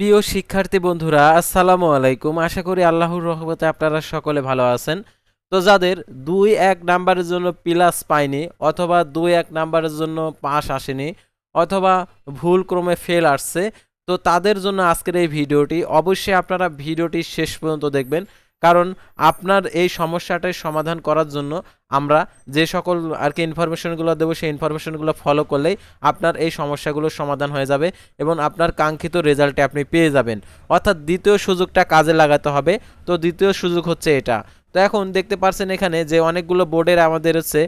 প্রিয় শিক্ষার্থী বন্ধুরা, আসসালামু আলাইকুম। আশা করি আল্লাহর রহমতে আপনারা সকলে ভালো আছেন। তো যাদের দুই এক নাম্বারের জন্য প্লাস পায়নি অথবা দুই এক নাম্বারের জন্য পাস আসেনি অথবা ভুল ক্রমে ফেল আসছে, তো তাদের জন্য আজকের এই ভিডিওটি। অবশ্যই আপনারা ভিডিওটি শেষ পর্যন্ত দেখবেন। কারণ আপনার এই সমস্যাটার সমাধান করার জন্য আমরা যে সকল আর কি ইনফরমেশনগুলো দেবো, সেই ইনফরমেশনগুলো ফলো করলেই আপনার এই সমস্যাগুলোর সমাধান হয়ে যাবে এবং আপনার কাঙ্ক্ষিত রেজাল্টে আপনি পেয়ে যাবেন। অর্থাৎ দ্বিতীয় সুযোগটা কাজে লাগাতে হবে। তো দ্বিতীয় সুযোগ হচ্ছে এটা। তো এখন দেখতে পারছেন এখানে যে অনেকগুলো বোর্ডের আমাদের হচ্ছে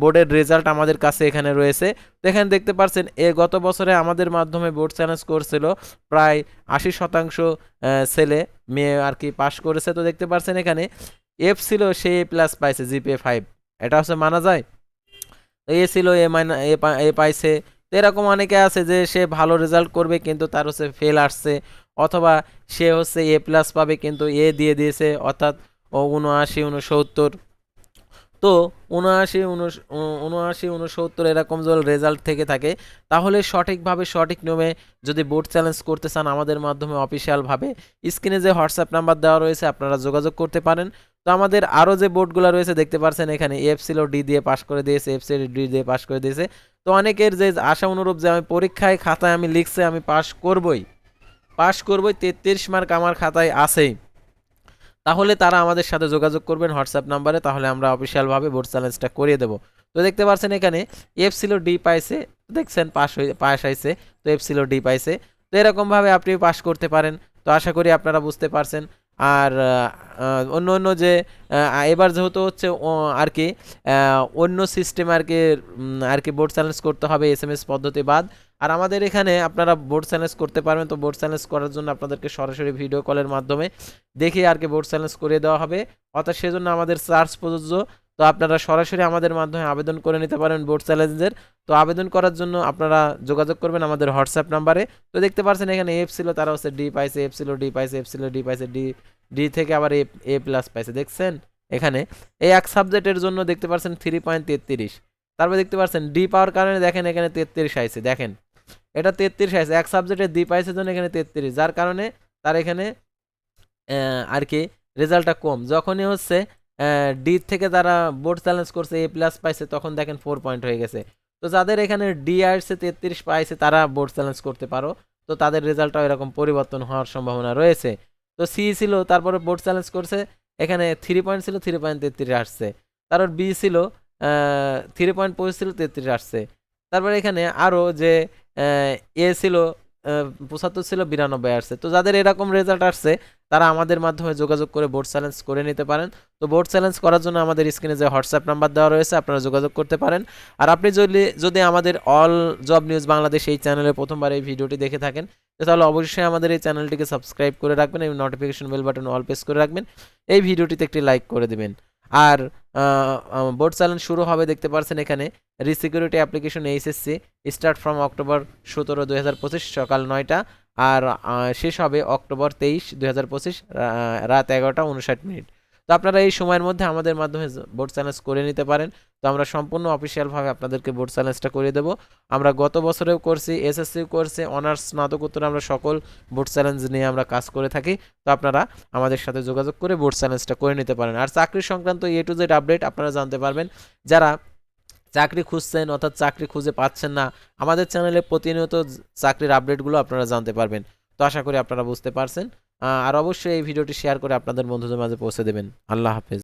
বোর্ডের রেজাল্ট আমাদের কাছে এখানে রয়েছে। তো এখানে দেখতে পারছেন, এ গত বছরে আমাদের মাধ্যমে বোর্ড চ্যালেঞ্জ করছিল প্রায় আশি শতাংশ ছেলে, মেয়ে আর কি পাশ করেছে। তো দেখতে পারছেন এখানে এফ ছিল সে এ প্লাস পাইছে জিপিএ ফাইভ এটা হচ্ছে মানা যায়? তো এ ছিল এ মাইনা এ পাইছে। তো এরকম অনেকে আছে যে সে ভালো রেজাল্ট করবে কিন্তু তার হচ্ছে ফেল আসছে, অথবা সে হচ্ছে এ প্লাস পাবে কিন্তু এ দিয়ে দিয়েছে, অর্থাৎ ও উনআশি উনসত্তর তো উনআশি উনআশি উনসত্তর এরকম যদি রেজাল্ট থেকে থাকে, তাহলে সঠিকভাবে সঠিক নিয়মে যদি বোর্ড চ্যালেঞ্জ করতে চান আমাদের মাধ্যমে অফিসিয়ালভাবে স্ক্রিনে যে হোয়াটসঅ্যাপ নাম্বার দেওয়া রয়েছে আপনারা যোগাযোগ করতে পারেন। তো আমাদের আরও যে বোর্ডগুলো রয়েছে, দেখতে পাচ্ছেন এখানে এফ ছিল ডি দিয়ে পাশ করে দিয়েছে এফ ছিল ডি দিয়ে পাশ করে দিয়েছে। তো অনেকের যে আশা অনুরূপ যে আমি পরীক্ষায় খাতায় আমি লিখছে, আমি পাশ করবই। পাশ করবই, তেত্রিশ মার্ক আমার খাতায় আছেই। তাহলে তারা আমাদের সাথে যোগাযোগ করবেন হোয়াটসঅ্যাপ নাম্বারে, তাহলে আমরা অফিসিয়ালভাবে ভোট চ্যালেঞ্জটা করিয়ে দেবো। তো দেখতে পাচ্ছেন এখানে এফ সিলো ডি পাইছে, দেখছেন পাস হয়ে পাস আইসে তো এফ সিলো ডি পাইছে। তো এরকমভাবে আপনি পাশ করতে পারেন। তো আশা করি আপনারা বুঝতে পারছেন। আর অন্য অন্য যে এবার যেহেতু হচ্ছে আর কি অন্য সিস্টেম আর কি আর কি বোর্ড চ্যালেঞ্জ করতে হবে এস এম এস পদ্ধতি বাদ। আর আমাদের এখানে আপনারা বোর্ড চ্যালেঞ্জ করতে পারবেন, তো বোর্ড চ্যালেঞ্জ করার জন্য আপনাদেরকে সরাসরি ভিডিও কলের মাধ্যমে দেখে আর কি বোর্ড চ্যালেঞ্জ করে দেওয়া হবে। অর্থাৎ সেজন্য আমাদের চার্জ প্রযোজ্য। তো আপনারা সরাসরি আমাদের মাধ্যমে আবেদন করে নিতে পারেন বোর্ড চ্যালেঞ্জের। তো আবেদন করার জন্য আপনারা যোগাযোগ করবেন আমাদের হোয়াটসঅ্যাপ নাম্বারে। তো দেখতে পাচ্ছেন এখানে এফ ছিল তারা হচ্ছে ডি পাইছে এফ ছিল ডি পাইছে এফ ছিল ডি পাইছে ডি ডি থেকে আবার এ এ প্লাস পাইছে, দেখছেন? এখানে। এই এক সাবজেক্টের জন্য দেখতে পাচ্ছেন থ্রি পয়েন্ট তেত্রিশ। তারপর দেখতে পাচ্ছেন ডি পাওয়ার কারণে দেখেন এখানে তেত্রিশ আইছে, দেখেন। এটা তেত্রিশ আইছে, এক সাবজেক্টে ডি পাইছে জন্য এখানে তেত্রিশ। যার কারণে তার এখানে আর কি, রেজাল্টটা কম। যখনই হচ্ছে ডি থেকে তারা বোর্ড চ্যালেঞ্জ করছে এ প্লাস পাইছে, তখন দেখেন ফোর পয়েন্ট হয়ে গেছে। তো যাদের এখানে ডি আসছে, তেত্রিশ পাইছে, তারা বোর্ড চ্যালেঞ্জ করতে পারো। তো তাদের রেজাল্টটাও এরকম পরিবর্তন হওয়ার সম্ভাবনা রয়েছে। তো সি ছিল, তারপরে বোর্ড চ্যালেঞ্জ করছে, এখানে থ্রি পয়েন্ট ছিল থ্রি পয়েন্ট তেত্রিশ আসছে। তারপর বি ছিল থ্রি পয়েন্ট পঁচিশ ছিল, তেত্রিশ আসছে। তারপরে এখানে আরও যে এ ছিল পঁচাত্তর ছিল বিরানব্বই আসছে। তো যাদের এরকম রেজাল্ট আসছে, তারা আমাদের মাধ্যমে যোগাযোগ করে বোর্ড চ্যালেঞ্জ করে নিতে পারেন। তো বোর্ড চ্যালেঞ্জ করার জন্য আমাদের স্ক্রিনে যে হোয়াটসঅ্যাপ নাম্বার দেওয়া রয়েছে, আপনারা যোগাযোগ করতে পারেন। আর আপনি যদি যদি আমাদের অল জব নিউজ বাংলাদেশ এই চ্যানেলে প্রথমবার এই ভিডিওটি দেখে থাকেন তাহলে অবশ্যই আমাদের এই চ্যানেলটিকে সাবস্ক্রাইব করে রাখবেন এবং notification bell button all press করে রাখবেন। এই ভিডিওটিতে একটি লাইক করে দিবেন। আর বোর্ড চ্যালেঞ্জ শুরু হবে, দেখতে পারছেন এখানে। Rescrutiny application HSC start from October সতেরো, দুই হাজার পঁচিশ সকাল নয়টা আর শেষ হবে অক্টোবর তেইশ, দুই হাজার পঁচিশ রাত এগারোটা উনষাট মিনিট। তো আপনারা এই সময়ের মধ্যে আমাদের মাধ্যমে বোর্ড চ্যালেঞ্জ করে নিতে পারেন। তো আমরা সম্পূর্ণ অফিসিয়ালভাবে আপনাদেরকে বোর্ড চ্যালেঞ্জটা করে দেবো। আমরা গত বছরেও করছি, এসএসসিও করছি অনার্স স্নাতকোত্তর, আমরা সকল বোর্ড চ্যালেঞ্জ নিয়ে আমরা কাজ করে থাকি। তো আপনারা আমাদের সাথে যোগাযোগ করে বোর্ড চ্যালেঞ্জটা করে নিতে পারেন। আর চাকরি সংক্রান্ত এ টু জেড আপডেট আপনারা জানতে পারবেন। যারা চাকরি খুঁজছেন অর্থাৎ চাকরি খুঁজে পাচ্ছেন না, আমাদের চ্যানেলে প্রতিনিয়ত চাকরির আপডেটগুলো আপনারা জানতে পারবেন। তো আশা করি আপনারা বুঝতে পারছেন। আর অবশ্যই এই ভিডিওটি শেয়ার করে আপনাদের বন্ধুদের মাঝে পৌঁছে দেবেন। আল্লাহ হাফেজ।